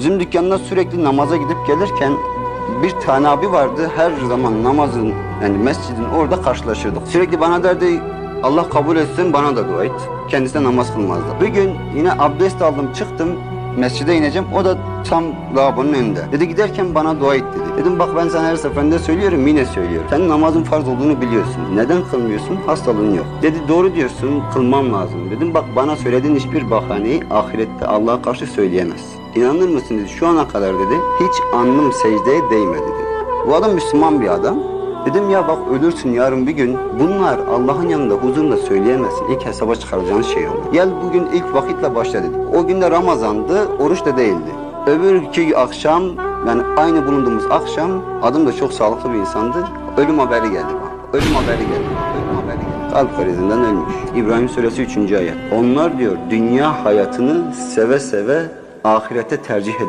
Bizim dükkanda sürekli namaza gidip gelirken bir tane abi vardı. Her zaman namazın yani mescidin orada karşılaşırdık. Sürekli bana derdi Allah kabul etsin bana da dua et. Kendisi de namaz kılmazdı. Bir gün yine abdest aldım çıktım. Mescide ineceğim. O da tam lavabonun önünde. Dedi giderken bana dua et dedi. Dedim bak ben sana her seferinde söylüyorum yine söylüyorum. Senin namazın farz olduğunu biliyorsun. Neden kılmıyorsun? Hastalığın yok. Dedi doğru diyorsun kılmam lazım. Dedim bak bana söylediğin hiçbir bahaneyi ahirette Allah'a karşı söyleyemezsin. İnanır mısın dedi şu ana kadar dedi hiç alnım secdeye değmedi dedi. Bu adam Müslüman bir adam. Dedim ya bak ölürsün yarın bir gün. Bunlar Allah'ın yanında huzurla söyleyemezsin. İlk hesaba çıkaracağın şey olur. Gel bugün ilk vakitle başla dedik. O günde Ramazan'dı, oruç da değildi. Öbürkü akşam yani aynı bulunduğumuz akşam adım da çok sağlıklı bir insandı. Ölüm haberi geldi bana. Ölüm haberi geldi. Ölüm haberi geldi. Kalp krizinden ölmüş. İbrahim suresi 3. ayet. Onlar diyor dünya hayatını seve seve ahirete tercih ediyor.